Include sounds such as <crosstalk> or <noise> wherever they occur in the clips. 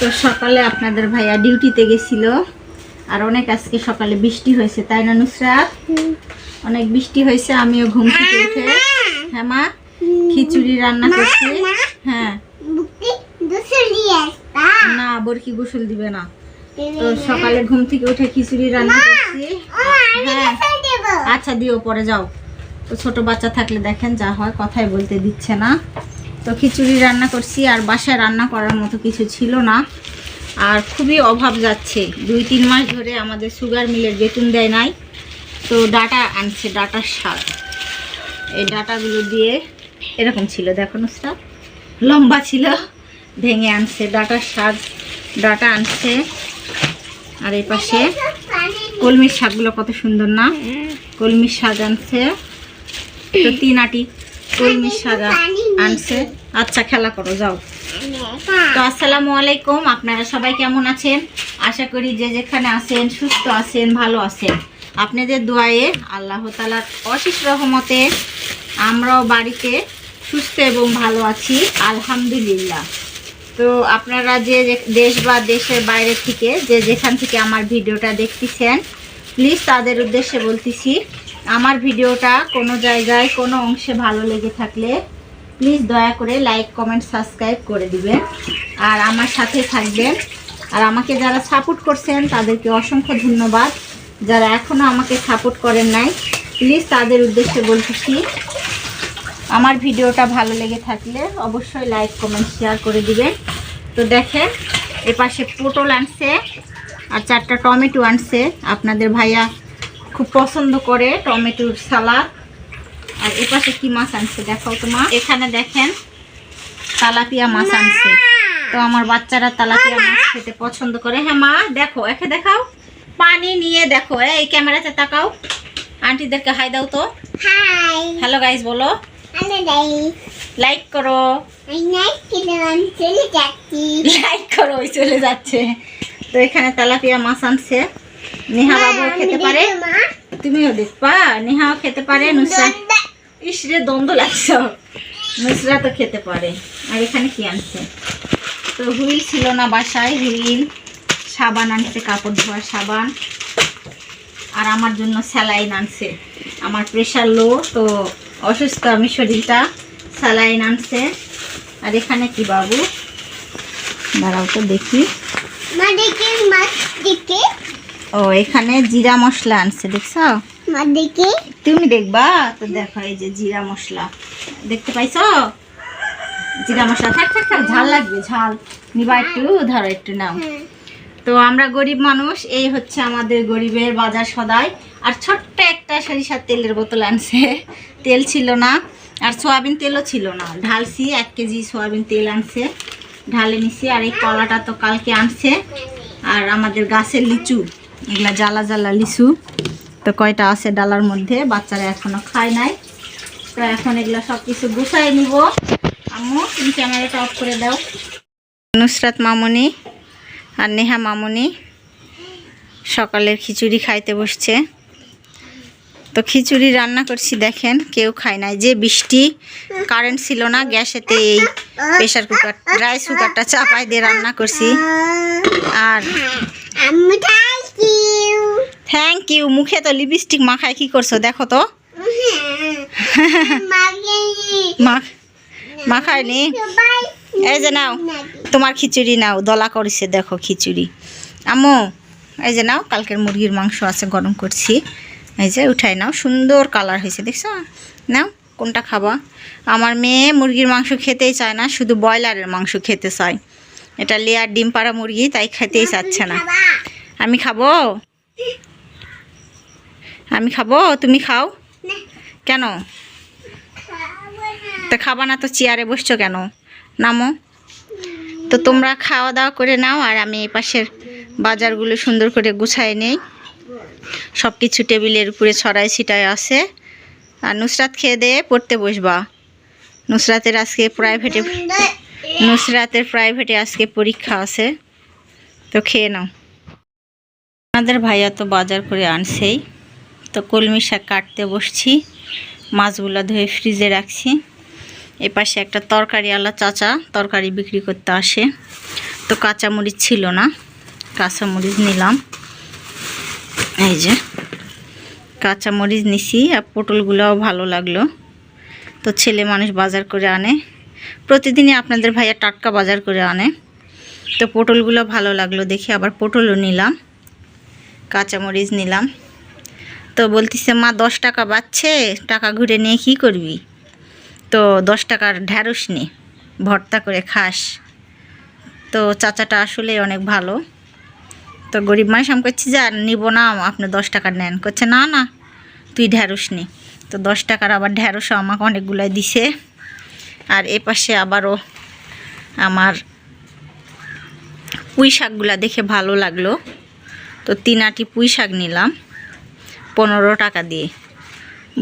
তো সকালে আপনাদের ভাইয়া ডিউটিতে গেছিল। আর অনেক আজকে সকালে বৃষ্টি হয়েছে তাই না নুসরাত? অনেক বৃষ্টি হয়েছে আমিও ঘুম থেকে উঠে। হ্যাঁ মা খিচুড়ি রান্না করছি। হ্যাঁ। না বরকি গোসল দিবে না। তো সকালে ঘুম থেকে উঠে খিচুড়ি রান্না করছি। হ্যাঁ। আচ্ছা দিও পরে যাও। তো ছোট বাচ্চা থাকলে দেখেন যা হয় কথাই বলতে দিচ্ছে না। তো খিচুড়ি রান্না করছি আর বাসায় রান্না করার মতো কিছু ছিল না। আর খুবই অভাব যাচ্ছে। দুই তিন মাস ধরে আমাদের সুগার মিলের বেতন দেয় নাই। তো ডাটা আনছে, ডাটার শাক এই ডাটাগুলো দিয়ে এরকম ছিল। দেখো নুসরা, লম্বা ছিল, ভেঙে আনছে। ডাটার শাক ডাটা আনছে। আর এই পাশে কলমির শাকগুলো কত সুন্দর না? কলমির শাক আনছে। তো তিন আটি কলমির শাক আনছে। আচ্ছা খেলা করো, যাও। তো আসসালামু আলাইকুম, আপনারা সবাই কেমন আছেন? আশা করি যে যেখানে আছেন, সুস্থ আছেন, ভালো আছেন। আপনাদের দোয়ায়ে আল্লাহ তালার অশেষ রহমতে আমরাও বাড়িতে সুস্থ এবং ভালো আছি, আলহামদুলিল্লাহ। তো আপনারা যে দেশ বা দেশের বাইরে থেকে, যে যেখান থেকে আমার ভিডিওটা দেখতেছেন প্লিজ তাদের উদ্দেশ্যে বলতেছি, আমার ভিডিওটা কোনো জায়গায়, কোনো অংশে ভালো লেগে থাকলে প্লিজ দয়া করে লাইক, কমেন্ট, সাবস্ক্রাইব করে দিবেন। আর আমার সাথে থাকবেন। আর আমাকে যারা সাপোর্ট করছেন, তাদেরকে অসংখ্য ধন্যবাদ। যারা এখনও আমাকে সাপোর্ট করেন নাই, প্লিজ তাদের উদ্দেশ্যে বলতেছি আমার ভিডিওটা ভালো লেগে থাকলে অবশ্যই লাইক, কমেন্ট, শেয়ার করে দিবেন। তো দেখেন, এপাশে পটল আনছে আর চারটা টমেটো আনছে। আপনাদের ভাইয়া খুব পছন্দ করে টমেটোর সালাদ। আর এপাশে কি মাছ আনছে? দেখাও তো মা। এখানে দেখেন তালাপিয়া মাছ আনছে। তো আমার বাচ্চারা তালাপিয়া মাছ খেতে পছন্দ করে। হ্যাঁ মা দেখো একে দেখাও। পানি নিয়ে দেখো। এই ক্যামেরাতে তাকাও। আন্টিদেরকে হাই দাও তো। হ্যালো গাইস বলো। লাইক করো। লাইক করো ওই চলে যাচ্ছে। তো এখানে তেলাপিয়া মাছ আনছে। নেহা বাবু খেতে পারে। তুমিও দেখবা। নেহাও খেতে পারে নুসরা ইসরে দ্বন্দ্ব লাগছে নুসরা তো খেতে পারে। আর এখানে কি আনছে? তো হুইল ছিল না বাসায় হুইল সাবান আনছে কাপড় ধোয়ার সাবান। আর আমার জন্য স্যালাইন আনছে। আমার প্রেশার লো তো অসুস্থ আমি শরীরটা। স্যালাইন আনছে। আর এখানে কি বাবু? দাঁড়াও তো দেখি। ও এখানে জিরা মশলা আনছে দেখছ? তুমি দেখবা? তো দেখো এই যে জিরা মশলা। দেখতে পাইছো? জিরা মশলা। থাক থাক থাক ঝাল লাগবে ঝাল। নিবা একটু ধরো একটু নাও। তো আমরা গরিব মানুষ এই হচ্ছে আমাদের গরিবের বাজার সদাই। আর ছোট্ট একটা সরিষার তেলের বোতল আনছে। তেল ছিল না আর সয়াবিন তেলও ছিল না। ঢালছি এক কেজি সয়াবিন তেল আনছে। ঢালে নিছি আর এই কলাটা তো কালকে আনছে। আর আমাদের গাছের লিচু এগুলা জ্বালা জ্বালা লিচু। তো কয়টা আছে ডালার মধ্যে? বাচ্চারা এখনও খায় নাই। তো এখন এগুলো সব কিছু গুছাই নিব। আম্মু, তুমি ক্যামেরাটা অফ করে দাও। নুসরাত মামনি আর নেহা মামনি সকালের খিচুড়ি খাইতে বসছে। তো খিচুড়ি রান্না করছি, দেখেন, কেউ খায় নাই। যে বৃষ্টি কারেন্ট ছিল না, গ্যাসেতে এই প্রেশার কুকার রাইস কুকারটা চাপাই দিয়ে রান্না করছি। আর থ্যাংক ইউ মুখে তো লিপস্টিক মাখায় কি করছ? দেখো তো। <laughs> মাখ মাখায়নি? এই যে নাও। তোমার খিচুড়ি নাও। দলা করেছে দেখো খিচুড়ি। আম্মু এই যে নাও কালকের মুরগির মাংস আছে গরম করছি। এই যে উঠাই নাও। সুন্দর কালার হয়েছে দেখছ? নাও কোনটা খাবা? আমার মেয়ে মুরগির মাংস খেতেই চায় না শুধু ব্রয়লারের মাংস খেতে চায়। এটা লেয়ার ডিম পাড়া মুরগি তাই খেতেই চাচ্ছে না। আমি খাব? আমি খাব? তুমি খাও? কেন? তো খাবা না তো চেয়ারে বসছো কেন? নামো। তো তোমরা খাওয়া দাওয়া করে নাও আর আমি এই পাশের বাজারগুলো সুন্দর করে গুছাই নেই। সব কিছু টেবিলের উপরে ছড়াই ছিটায় আছে। আর নুসরাত খেয়ে দিয়ে পড়তে বসবা। নুসরাতের আজকে প্রাইভেটে নুসরাতের প্রাইভেটে আজকে পরীক্ষা আছে। তো খেয়ে নাও। আমাদের ভাইয়া তো বাজার করে আনছেই। তো কলমি শাক কাটতে বসছি। মাছগুলো ধুয়ে ফ্রিজে রাখছি। এপাশে একটা তরকারি আলা চাচা তরকারি বিক্রি করতে আসে। তো কাঁচামরিচ ছিল না, কাঁচামরিচ নিলাম। এই যে, কাঁচামরিচ নিছি আর পটলগুলোও ভালো লাগল। তো ছেলে মানুষ বাজার করে আনে। প্রতিদিনই আপনাদের ভাইয়া টাটকা বাজার করে আনে। তো পটলগুলো ভালো লাগল দেখে আবার পটলও নিলাম। কাঁচামরিচ নিলাম। তো বলতিছে, মা, দশ টাকা বাচ্ছে টাকা ঘুরে নিয়ে কি করবি? তো দশ টাকার ঢ্যাঁড়স নি, ভর্তা করে খাস। তো চাচাটা আসলে অনেক ভালো। তো গরিব মানুষ আমি করছি যে, নিবো না, আপনি দশ টাকার নেন। করছে না না, তুই ঢ্যাঁড়স নি। তো দশ টাকার আবার ঢ্যাঁড়সও আমাকে অনেকগুলাই দিছে। আর এ পাশে আবারও আমার পুঁই শাকগুলা দেখে ভালো লাগল। তো তিন আটি পুঁই শাক নিলাম। পনেরো টাকা দিয়ে।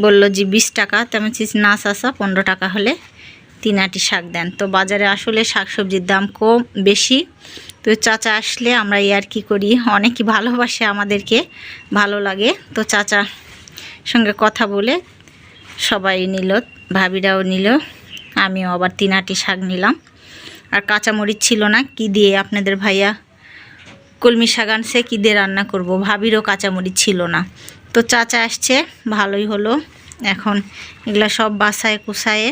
বলল যে বিশ টাকা। তো আমি বলছি, না চাষা পনেরো টাকা হলে তিন আটি শাক দেন। তো বাজারে আসলে শাক সবজির দাম কম বেশি। তো চাচা আসলে আমরা এই আর কি করি অনেকই ভালোবাসে আমাদেরকে ভালো লাগে। তো চাচা সঙ্গে কথা বলে সবাই নিল ভাবিরাও নিল আমিও আবার তিন আটি শাক নিলাম। আর কাঁচামরিচ ছিল না কি দিয়ে আপনাদের ভাইয়া? কলমি শাক আনছে কী দিয়ে রান্না করব? ভাবিরও কাঁচামরিচ ছিল না। তো চাচা আসছে, ভালোই হলো। এখন এগুলা সব বাসায় কুসায়ে।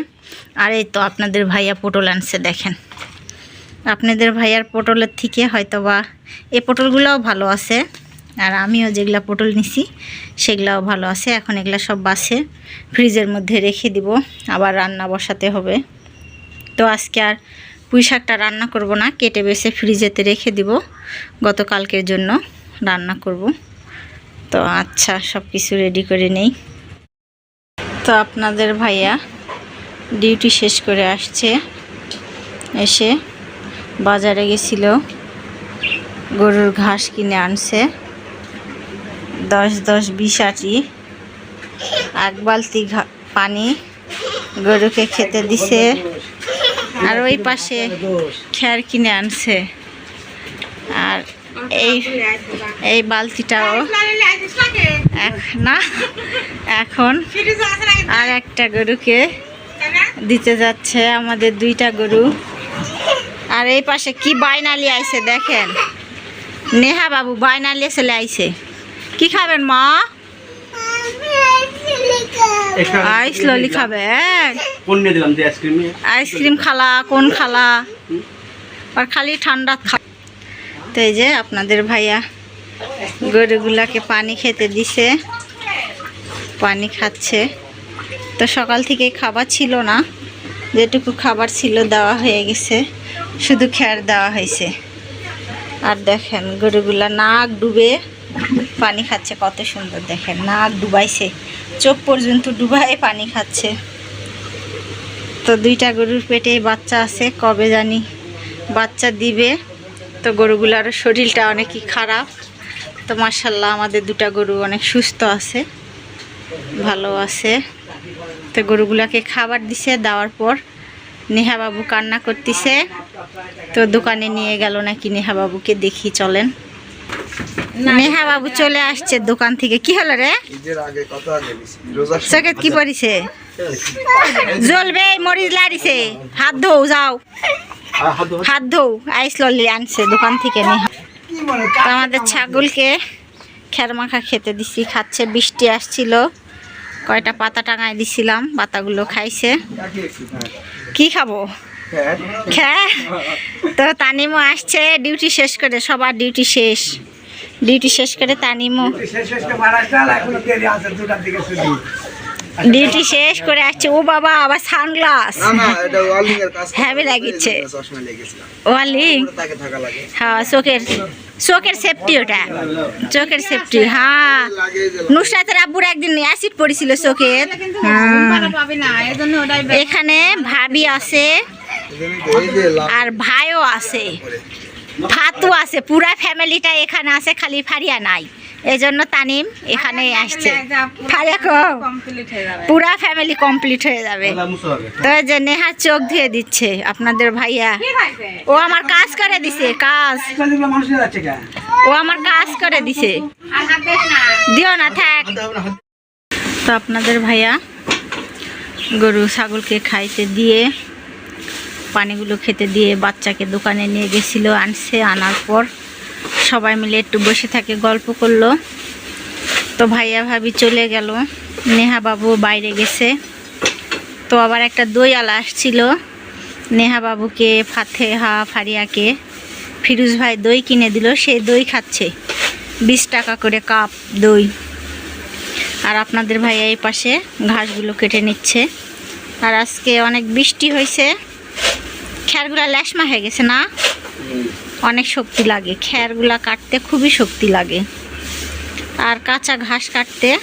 আর এই তো আপনাদের ভাইয়া পটল আনছে, দেখেন। আপনাদের ভাইয়ার পটলের থেকে হয়তো বা এই পটলগুলোও ভালো আছে, আর আমিও যেগুলা পটল নিছি, সেগুলাও ভালো আছে। এখন এগুলা সব বাসে, ফ্রিজের মধ্যে রেখে দিব, আবার রান্না বসাতে হবে। তো আজকে আর পুঁই শাকটা রান্না করব না, কেটে বেছে ফ্রিজেতে রেখে দিব। গতকালকের জন্য রান্না করব। তো আচ্ছা সব কিছু রেডি করে নেই। তো আপনাদের ভাইয়া ডিউটি শেষ করে আসছে। এসে বাজারে গেছিল। গরুর ঘাস কিনে আনছে। দশ দশ, বিশ আটি। এক বালতি পানি গরুকে খেতে দিছে। আর ওই পাশে খ্যার কিনে আনছে। আর এই এই বালতিটাও। না এখন আর একটা গরুকে দিতে যাচ্ছে আমাদের দুইটা গরু। আর এই পাশে কি বাইনালি আইছে দেখেন। নেহা বাবু বাইনালি চলে আইছে। কি খাবেন মা? আইস ললি খাবেন। কোন নিয়ে দিলাম? যে আইসক্রিম আইসক্রিম খালা কোন খালা? আর খালি ঠান্ডা খা তো এই যে আপনাদের ভাইয়া গরুগুলাকে পানি খেতে দিছে, পানি খাচ্ছে। তো সকাল থেকে খাবার ছিল না, যেটুকু খাবার ছিল দেওয়া হয়ে গেছে, শুধু খ্যার দেওয়া হয়েছে। আর দেখেন গরুগুলা নাক ডুবে পানি খাচ্ছে, কত সুন্দর দেখেন, নাক ডুবাইছে, চোখ পর্যন্ত ডুবাই পানি খাচ্ছে। তো দুইটা গরুর পেটে বাচ্চা আছে, কবে জানি বাচ্চা দিবে। তো গরুগুলার শরীরটা অনেকই খারাপ। তো মার্শাল্লাহ আমাদের দুটা গরু অনেক সুস্থ আছে ভালো আছে। তো গরুগুলাকে খাবার দিছে দেওয়ার পর নেহা বাবু কান্না করতেছে। তো দোকানে নিয়ে গেল নাকি নেহা বাবুকে দেখি চলেন। নেহা বাবু চলে আসছে দোকান থেকে কি হলো রে? ঈদের আগে কত আগে দিছি রোজা সকেট কি পরিছে জ্বলবে মরিচ লাড়িছে। হাত ধোও যাও। হাত ধোও আইস ললি আনছে দোকান থেকে তো আমাদের ছাগলকে খের মাখা খেতে দিছি, খাচ্ছে, বৃষ্টি আসছিল। কয়টা পাতা টাঙায় দিছিলাম, পাতাগুলো খাইছে। কি খাব? খ্যা। তো তানিমও আসছে, ডিউটি শেষ করে, সবার ডিউটি শেষ। ডিউটি শেষ করে তানিমও ডিউটি শেষ করে আসছে। ও বাবা আবার সানগ্লাস। হ্যাভি লাগিচ্ছে। ওয়ালিং হ্যাঁ চোখের চোখের সেফটি ওটা। চোখের সেফটি হ্যাঁ। নুসরাতের আব্বুর একদিন অ্যাসিড পড়েছিল চোখের। হ্যাঁ। এখানে ভাবি আছে আর ভাইও আছে। ফাতু আছে পুরা ফ্যামিলিটা এখানে আছে খালি ফারিয়া নাই। এই জন্য তানিম এখানে আসছে। পুরা ফ্যামিলি কমপ্লিট হয়ে যাবে। তো এই যে নেহার চোখ ধুয়ে দিচ্ছে আপনাদের ভাইয়া। ও আমার কাজ করে দিছে কাজ। ও আমার কাজ করে দিছে। দিও না থাক। তো আপনাদের ভাইয়া গরু ছাগলকে খাইতে দিয়ে পানিগুলো খেতে দিয়ে বাচ্চাকে দোকানে নিয়ে গেছিল আনছে আনার পর সবাই মিলে একটু বসে থাকে, গল্প করল। তো ভাইয়া ভাবি চলে গেল। নেহা বাবু বাইরে গেছে। তো আবার একটা দই আলা আসছিল। নেহা বাবুকে ফাতেহা ফারিয়াকে। ফিরুজ ভাই দই কিনে দিল, সে দই খাচ্ছে। বিশ টাকা করে কাপ দই। আর আপনাদের ভাইয়া এই পাশে ঘাসগুলো কেটে নিচ্ছে। আর আজকে অনেক বৃষ্টি হয়েছে। খ্যারগুলা ল্যাশমা হয়ে গেছে না? অনেক শক্তি লাগে। খ্যারগুলা কাটতে খুবই শক্তি লাগে। আর কাঁচা ঘাস কাটতে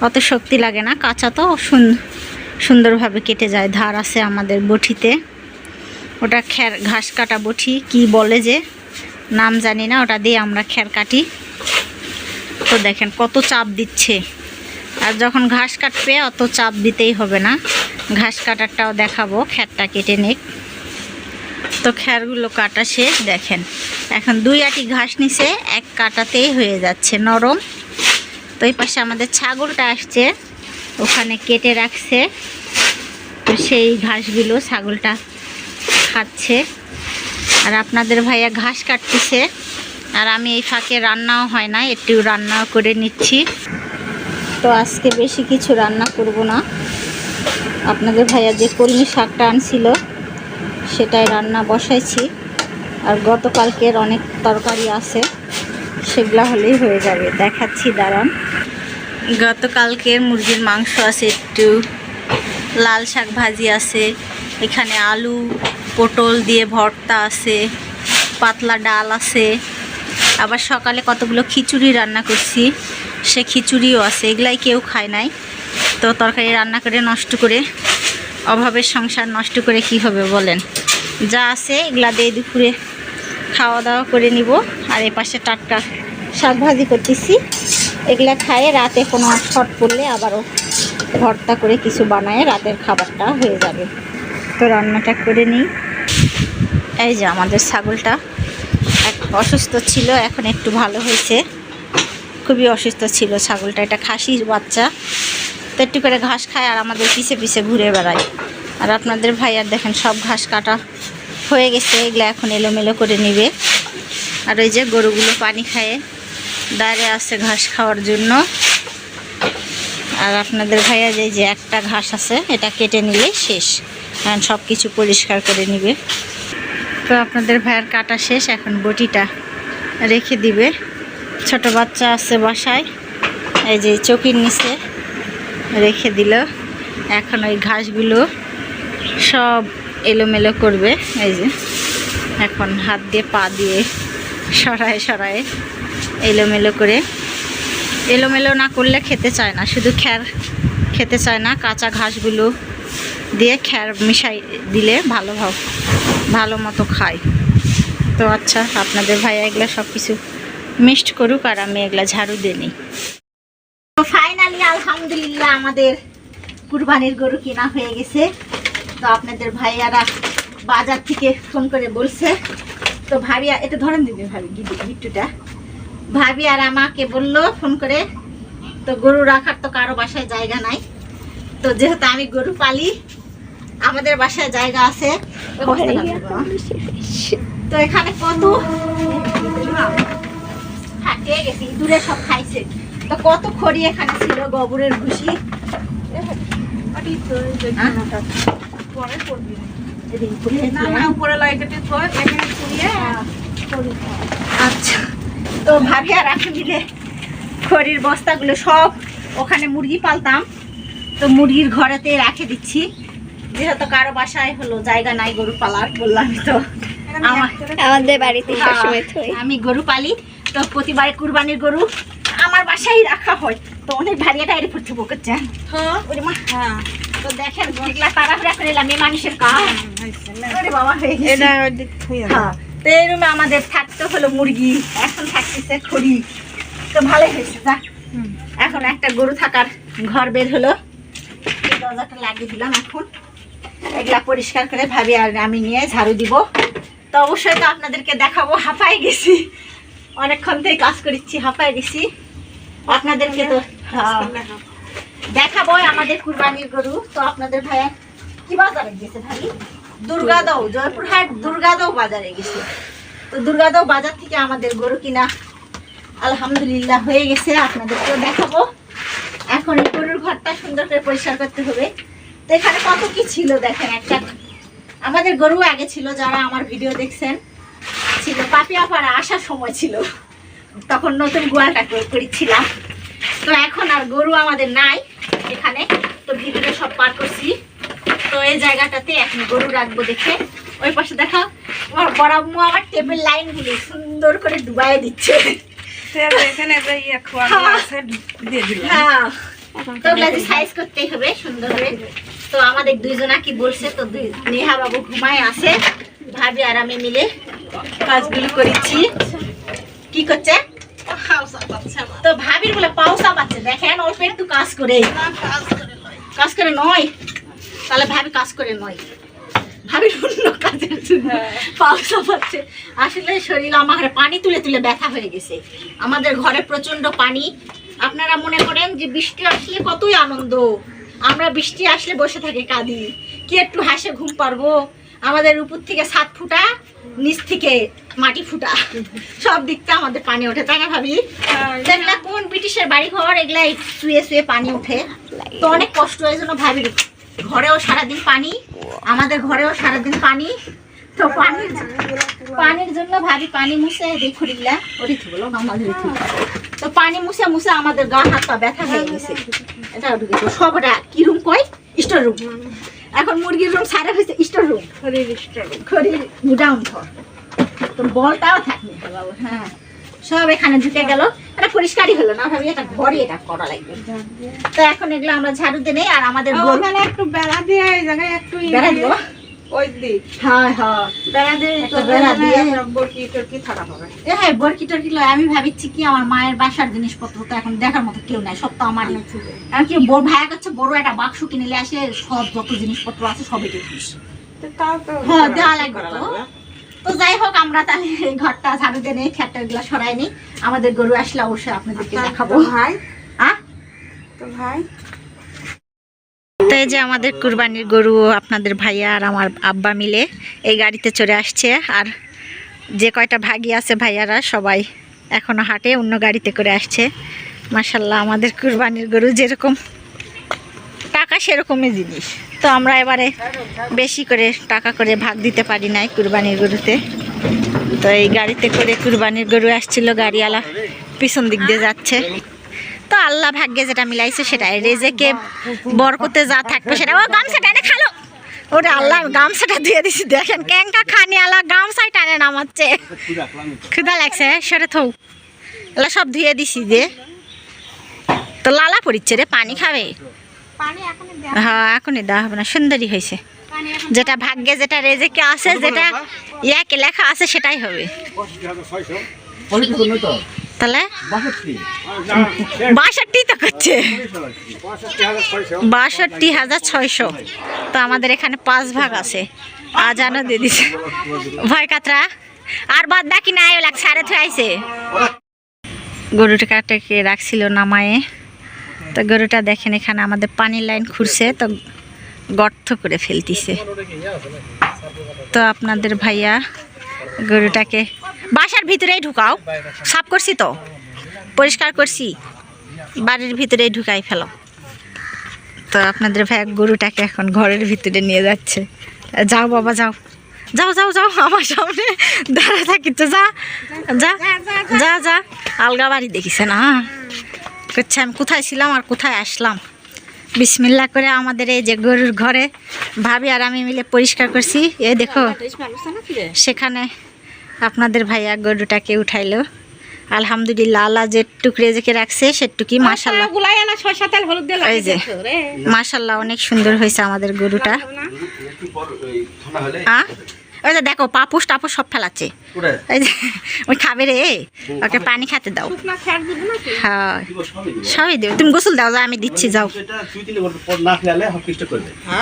অত শক্তি লাগে না। কাঁচা তো সুন- সুন্দরভাবে কেটে যায়। ধার আছে আমাদের বটিতে ওটা খ্যার ঘাস কাটা বটি কি বলে যে? নাম জানি না। ওটা দিয়ে আমরা খ্যার কাটি। তো দেখেন কত চাপ দিচ্ছে। আর যখন ঘাস কাটবে অত চাপ দিতেই হবে না। ঘাস কাটারটাও দেখাবো। খ্যারটা কেটে নিক। তো খ্যারগুলো কাটা শেষ, দেখেন। এখন দুই আটি ঘাস নিচে, এক কাটাতেই হয়ে যাচ্ছে, নরম। তো এই পাশে আমাদের ছাগলটা আসছে, ওখানে কেটে রাখছে। তো সেই ঘাসগুলো ছাগলটা খাচ্ছে। আর আপনাদের ভাইয়া ঘাস কাটতেছে, আর আমি এই ফাঁকে রান্নাও হয় না, একটু রান্নাও করে নিচ্ছি। তো আজকে বেশি কিছু রান্না করব না। আপনাদের ভাইয়া যে কলমি শাকটা আনছিল সেটাই রান্না বসাইছি। আর গতকালকের অনেক তরকারি আছে, সেগুলা হলেই হয়ে যাবে। দেখাচ্ছি, দাঁড়ান। গতকালকের মুরগির মাংস আছে একটু, লাল শাক ভাজি আছে, এখানে আলু, পটল দিয়ে ভর্তা আছে, পাতলা ডাল আছে। আবার সকালে কতগুলো খিচুড়ি রান্না করছি, সে খিচুড়িও আছে, এগুলাই কেউ খায় নাই। তো তরকারি রান্না করে নষ্ট করে অভাবের সংসার নষ্ট করে কি হবে বলেন? যা আছে এগুলা দিয়ে দুপুরে খাওয়া দাওয়া করে নিব। আর এ পাশে টাটকা শাক ভাজি করতেছি। এগুলা খায়ে রাতে কোনো শর্ট পড়লে আবারও ভর্তা করে কিছু বানায় রাতের খাবারটা হয়ে যাবে। তো রান্নাটা করে নিই। এই যে আমাদের ছাগলটা এক অসুস্থ ছিল, এখন একটু ভালো হয়েছে। খুবই অসুস্থ ছিল ছাগলটা। এটা খাসির বাচ্চা। একটু করে ঘাস খায় আর আমাদের পিছে পিছে ঘুরে বেড়ায়। আর আপনাদের ভাই আর দেখেন সব ঘাস কাটা হয়ে গেছে, এগুলো এখন এলোমেলো করে নিবে। আর ওই যে গরুগুলো পানি খায় দাঁড়িয়ে আছে ঘাস খাওয়ার জন্য। আর আপনাদের ভাইয়া যে যে একটা ঘাস আছে, এটা কেটে নিলে শেষ। এখন সব কিছু পরিষ্কার করে নিবে। তো আপনাদের ভাইয়ের কাটা শেষ, এখন বটিটা রেখে দিবে। ছোট বাচ্চা আছে বাসায়, এই যে চকির নিচে। রেখে দিল। এখন ওই ঘাসগুলো সব এলোমেলো করবে। এই যে, এখন হাত দিয়ে পা দিয়ে সরায় সরায় এলোমেলো করে। এলোমেলো না করলে খেতে চায় না, শুধু খ্যার খেতে চায় না, কাঁচা ঘাসগুলো দিয়ে খ্যার মিশাই দিলে ভালো ভালো মতো খায়। তো আচ্ছা আপনাদের ভাইয়া এগুলো সব কিছু মিক্সড করুক আর আমি এগুলা ঝাড়ু দিয়ে নিই। তো ফাইনালি আলহামদুলিল্লাহ আমাদের কুরবানির গরু কেনা হয়ে গেছে। তো আপনাদের ভাইয়ারা বাজার থেকে ফোন করে বলছে। তো ভাবি এটা ধরেন দিদি ভাবি গিট্টু গিট্টুটা। ভাবি আর আমাকে বলল ফোন করে তো গরু রাখার তো কারও বাসায় জায়গা নাই। তো যেহেতু আমি গরু পালি আমাদের বাসায় জায়গা আছে তো এখানে কত? হাঁটে গেছি দূরে সব খাইছে। তো কত খড়ি এখানে ছিল? গোবরের এদিকে খুলে আচ্ছা তো ভাবি আর আমি মিলে খড়ির বস্তাগুলো সব ওখানে মুরগি পালতাম। তো মুরগির ঘরেতে রেখে দিচ্ছি। যেহেতু কারও বাসায় হলো জায়গা নাই গরু পালার বললাম তো আমাদের বাড়িতে সবসময় হ্যাঁ, আমি গরু পালি। তো প্রতিবারে কুরবানির গরু আমার বাসায় রাখা হয়। তো অনেক ভারী এটা এর পড়তে বকেছে ওরে মা তো দেখেন এগুলা তাড়াহুড়া করে এলাম এই মানুষের কাজ। ওরে বাবা হয়ে গেছে। হ্যাঁ তো এই রুমে আমাদের থাকতে হলো মুরগি এখন থাকতেছে খড়ি। তো ভালোই হয়েছে যা। এখন একটা গরু থাকার ঘর বের হলো। দরজাটা লাগিয়ে দিলাম এখন। এগুলা পরিষ্কার করে ভাবি আর আমি নিয়ে ঝাড়ু দিব। তো অবশ্যই তো আপনাদেরকে দেখাবো হাঁপাই গেছি। অনেকক্ষণ থেকে কাজ করেছি হাঁপাই গেছি। আপনাদেরকে তো? হ্যাঁ, দেখাবো আমাদের কুরবানির গরু। তো আপনাদের ভাইয়া কি বাজারে গেছে ভাই দুর্গাদাও জয়পুরহাট দুর্গাদাও বাজারে গেছি। তো দুর্গাদাও বাজার থেকে আমাদের গরু কিনা আলহামদুলিল্লাহ হয়ে গেছে আপনাদেরকেও দেখাবো। এখন এই গরুর ঘরটা সুন্দর করে পরিষ্কার করতে হবে। তো এখানে কত কি ছিল দেখেন একটা। আমাদের গরু আগে ছিল যারা আমার ভিডিও দেখছেন। ছিল পাপিয়াপাড়া আসার সময় ছিল। তখন নতুন গোয়ালটা করে- করেছিলাম। তো এখন আর গরু আমাদের নাই এখানে। তো ভিতরে সব পার করছি। তো এই জায়গাটাতে এখন গরু রাখব দেখে। ওই পাশে দেখা আমার বড় আম্মু আমার টেবিল লাইনগুলি সুন্দর করে ডুবাই দিচ্ছে। এখানে ইয়ে দিলাম। হ্যাঁ। তো ওগুলা সাইজ করতেই হবে সুন্দর করে। তো আমাদের দুইজনা কি বলছে তো নেহা বাবু ঘুমায় আছে। ভাবি আর আমি মিলে কাজগুলো করেছি। কি করছে? তো ভাবির বলে পাউসা পাচ্ছে। দেখেন অল্প একটু কাজ করে। কাজ করে নয়। তাহলে ভাবি কাজ করে নয়। ভাবির অন্য কাজের জন্য পাউসা পাচ্ছে। আসলে শরীর আমার পানি তুলে তুলে ব্যথা হয়ে গেছে। আমাদের ঘরে প্রচণ্ড পানি। আপনারা মনে করেন যে বৃষ্টি আসলে কতই আনন্দ। আমরা বৃষ্টি আসলে বসে থাকি কাঁদি। কি একটু হাসে ঘুম পারব আমাদের উপর থেকে সাত ফুটা নিচ থেকে মাটি ফুটা। সব দিকটা আমাদের পানি ওঠে তাই না ভাবি? যেগুলা কোন ব্রিটিশের বাড়ি ঘর এগুলা শুয়ে শুয়ে পানি উঠে তো অনেক কষ্ট হয় জন্য ভাবি ঘরেও সারাদিন পানি আমাদের ঘরেও সারাদিন পানি। তো পানির পানির জন্য ভাবি পানি মুছে দেখো দিলা ওরি বলো আমাদের তো পানি মুছে মুছে আমাদের গা হাত পা ব্যথা হয়ে গেছে। এটা সবটা কি রুম কই স্টোর রুম। এখন মুরগির রুম সারা হয়েছে স্টোর রুম। খড়ির গুডাউন ঘর। তো বলটাও থাকবে। বাবু। হ্যাঁ সব এখানে ঢুকে গেল। এটা পরিষ্কারই হলো না ভাবি এটা ঘরে এটা করা লাগবে। তো এখন এগুলো আমরা ঝাড়ু নেই আর আমাদের একটু বেড়া দিয়ে জায়গায় একটু বেড়া দিয়ে- দিব? ওই দিক হ্যাঁ হ্যাঁ। বেড়া দিয়ে বেড়া দিয়ে। বরকি টরকি থাকা হবে। হ্যাঁ বরকি টরকি লয়। আমি ভাবিছি কি আমার মায়ের বাসার জিনিসপত্র তো এখন দেখার মতো কেউ নাই সব তো আমারই। আর কি বড় ভাইয়া কাছে বড় একটা বাক্স কিনে নিয়ে আসে সব যত জিনিসপত্র আছে সবই দেখিস তো হ্যাঁ দেওয়া লাগবে তো। তো যাই হোক আমরা তাহলে এই ঘরটা ঝাড়ু দিয়ে নিই খ্যাটটা এগুলো সরাই নিই আমাদের গরু আসলে অবশ্যই আপনাদেরকে দেখাবো। ভাই। তো ভাই। এই যে আমাদের কুরবানির গরু, আপনাদের ভাইয়া আর আমার আব্বা মিলে এই গাড়িতে চড়ে আসছে। আর যে কয়টা ভাগি আছে ভাইয়ারা সবাই এখনও হাটে, অন্য গাড়িতে করে আসছে। মাসাল্লাহ আমাদের কুরবানির গরু যেরকম, টাকা সেরকমই জিনিস। তো আমরা এবারে বেশি করে টাকা করে ভাগ দিতে পারি নাই কুরবানির গরুতে। তো এই গাড়িতে করে কুরবানির গরু আসছিল, গাড়িওয়ালা পিছন দিক দিয়ে যাচ্ছে। তো আল্লাহ ভাগ্যে যেটা মিলাইছে সেটাই। রেজেকে বরকতে যা থাকবে সেটা ও গামছাটা এনে খালো। ওটা আল্লাহ গামছাটা দিয়ে দিছি দেখেন ক্যাঙ্কা খানি আল্লাহ গামছাই টানে নামাচ্ছে। ক্ষুদা লাগছে সেটা থৌ। আল্লাহ সব ধুয়ে দিছি যে। তো লালা পড়িচ্ছে রে পানি খাবে? পানি হ্যাঁ এখনই দেওয়া হবে না সুন্দরী হয়েছে। যেটা ভাগ্যে যেটা রেজেকে আছে যেটা ইয়াকে লেখা আছে সেটাই হবে। তাহলে? বাষট্টি। তো করছে। বাষট্টি হাজার ছয়শো। তো আমাদের এখানে পাঁচ ভাগ আছে। আজানও দিয়ে দিছে। ভয় কাতরা। আর বাদ বাকি নাই ওলা সাড়ে থুয়ে আইছে। গরুটা কাটাকে রাখছিল নামায়ে তো গরুটা দেখেন এখানে আমাদের পানির লাইন খুঁড়ছে তো গর্ত করে ফেলতিছে। তো আপনাদের ভাইয়া গরুটাকে। বাসার ভিতরেই ঢুকাও। সাফ করছি তো? পরিষ্কার করছি। বাড়ির ভিতরেই ঢুকাই ফেলো। তো আপনাদের ভাই গরুটাকে এখন ঘরের ভিতরে নিয়ে যাচ্ছে। যাও বাবা যাও। যাও যাও যাও আমার সামনে দাঁড়া থাকি তো যা। যা যা যা। আলগা বাড়ি দেখিছে না? করছে আমি কোথায় ছিলাম আর কোথায় আসলাম? বিসমিল্লা করে আমাদের এই যে গরুর ঘরে ভাবি আর আমি মিলে পরিষ্কার করছি। এই দেখো সেখানে আপনাদের ভাইয়া গরুটাকে উঠাইলো। আলহামদুলিল্লাহ আল্লাহ যে টুকরে যেকে রাখছে সেটুকি মাশাল্লাহ এই যে মাশাল্লাহ অনেক সুন্দর হয়েছে আমাদের গরুটা। আ? ওই যে দেখো পাপুস টাপুস সব ফেলাচ্ছে। ওই খাবে রে। ওকে পানি খেতে দাও। শুকনা খ্যাট দিব না কি হ্যাঁ সবই দেবে। তুমি গোসল দাও যা আমি দিচ্ছি যাও।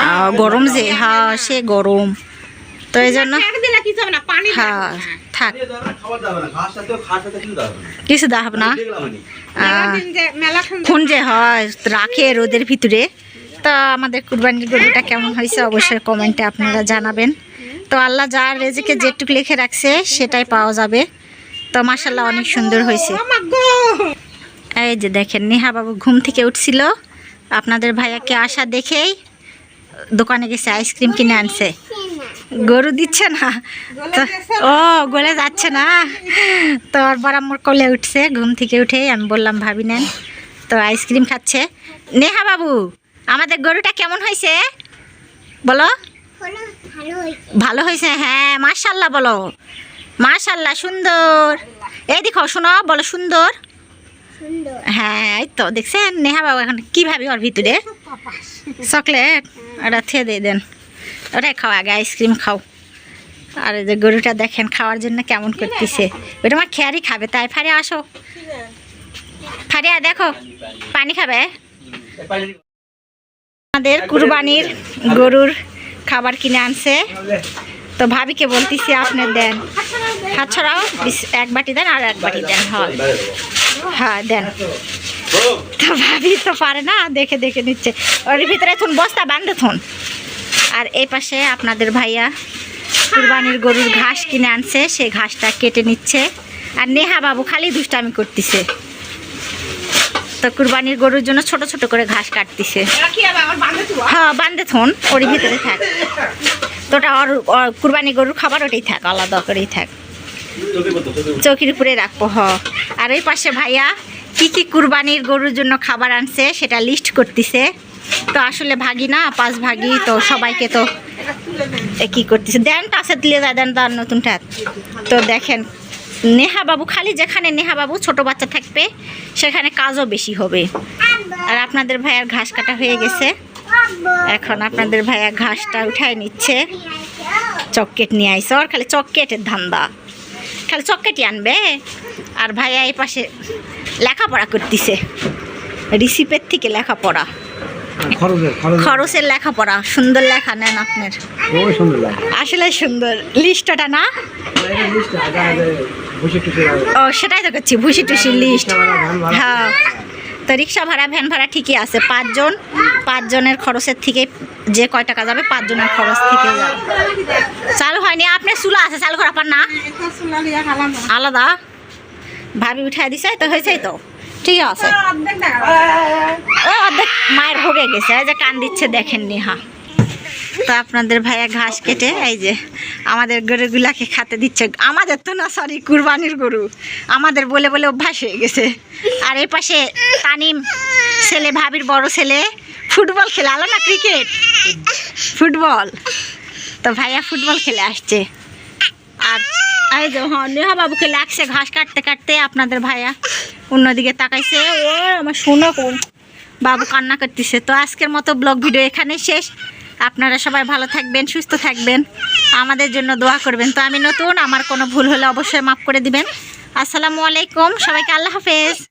আহ, গরম যে হ্যাঁ সে গরম। তো এই জন্য হ্যাঁ। থাক। কিছু দেওয়া হবে না খুন যে হয় রাখে রোদের ভিতরে। তা আমাদের কুরবানির গরুটা কেমন হয়েছে অবশ্যই কমেন্টে আপনারা জানাবেন। তো আল্লাহ যার রেজেকে যেটুকু লিখে রাখছে সেটাই পাওয়া যাবে। তো মাসাল্লাহ অনেক সুন্দর হয়েছে। এই যে দেখেন নেহা বাবু ঘুম থেকে উঠছিল। আপনাদের ভাইয়াকে আসা দেখেই দোকানে গেছে আইসক্রিম কিনে আনছে। গরু দিচ্ছে না। ও গলে যাচ্ছে না। তো আর বরাম্মর কোলে উঠছে ঘুম থেকে উঠে আমি বললাম ভাবি নেন। তো আইসক্রিম খাচ্ছে। নেহা বাবু আমাদের গরুটা কেমন হয়েছে? বলো। ভালো হয়েছে? হ্যাঁ মার্শাল্লাহ বলো। মার্শাল্লাহ সুন্দর। এই দেখো শোনো বলো সুন্দর। হ্যাঁ এই তো দেখছেন? নেহা বাবু এখন কি ভাবি ওর ভিতরে? চকলেট ওটা থে দিয়ে দেন। ওটাই খাও, আগে আইসক্রিম খাও। আর যে গরুটা দেখেন, খাওয়ার জন্য কেমন করতেছে। ওটা আমার খেয়ারই খাবে, তাই ফারে আসো। ফারিয়া, দেখো, পানি খাবে? আমাদের কুরবানির গরুর খাবার কিনে আনছে। তো ভাবিকে বলতেছি আপনি দেন। হাত ছড়াও এক বাটি দেন আর এক বাটি দেন, হয়। হ্যাঁ দেন। তো ভাবি তো পারে না, দেখে দেখে নিচ্ছে। ওর ভিতরে থুন, বস্তা বান্ধে থুন। আর এই পাশে আপনাদের ভাইয়া কুরবানির গরুর ঘাস কিনে আনছে, সে ঘাসটা কেটে নিচ্ছে। আর নেহা বাবু খালি দুষ্টামি করতেছে। তো কুরবানির গরুর জন্য ছোট ছোট করে ঘাস কাটতেছে। হ্যাঁ বান্ধে থুন ওর ভিতরে থাক। তো ওটা ওর কুরবানি গরুর খাবার ওটাই থাক, আলাদা করেই থাক। চৌকির উপরে রাখব, হ। আর ওই পাশে ভাইয়া কি কি কুরবানির গরুর জন্য খাবার আনছে সেটা লিস্ট করতেছে। তো আসলে ভাগি না, পাঁচ ভাগি, তো সবাইকে তো কি করতেছে? দেন টাসে দিলে যায় দেন তার নতুন টাত তো দেখেন, নেহা বাবু খালি যেখানে নেহা বাবু ছোট বাচ্চা থাকবে, সেখানে কাজও বেশি হবে। আর আপনাদের ভাইয়ার ঘাস কাটা হয়ে গেছে। এখন আপনাদের ভাইয়া ঘাসটা উঠায় নিচ্ছে। চকলেট নিয়ে আইসে ওর খালি চকলেটের ধান্দা। খালি চকলেটই আনবে। আর ভাইয়া এই পাশে লেখাপড়া করতেছে। রিসিপের থেকে লেখাপড়া। খরচের খরচ খরচের লেখাপড়া সুন্দর লেখা নেন আপনার। আসলে সুন্দর। লিস্টটা না? ও সেটাই তো করছি ভুসি টুসি লিস্ট। হ্যাঁ। তো রিক্সা ভাড়া ভ্যান ভাড়া ঠিকই আছে। পাঁচজন পাঁচজনের খরচের থেকে যে কয় টাকা যাবে পাঁচজনের খরচ থেকে যাবে। চালু হয়নি আপনার চুলা আছে চালু করা না? আলাদা। ভাবি উঠাই দিছে তো হয়েছে তো। ঠিক আছে। গেছে। এই যে কান দিচ্ছে, দেখেন নিহা। তো আপনাদের ভাইয়া ঘাস কেটে, এই যে আমাদের গরুগুলাকে খাতে দিচ্ছে। আমাদের তো না সরি কুরবানির গরু। আমাদের বলে বলে অভ্যাস হয়ে গেছে। আর এই পাশে তানিম ছেলে, ভাবির বড় ছেলে, ফুটবল খেলে। আলো না ক্রিকেট ফুটবল। তো ভাইয়া ফুটবল খেলে আসছে। আর এই যে হ্যাঁ নেহা বাবুকে লাগছে ঘাস কাটতে কাটতে আপনাদের ভাইয়া অন্যদিকে তাকাইছে। ও আমার শোনো কোন বাবু কান্না করতেছে। তো আজকের মতো ব্লগ ভিডিও এখানে শেষ। আপনারা সবাই ভালো থাকবেন, সুস্থ থাকবেন। আমাদের জন্য দোয়া করবেন। তো আমি নতুন, আমার কোনো ভুল হলে অবশ্যই মাফ করে দিবেন। আসসালামু আলাইকুম, সবাইকে আল্লাহ হাফেজ।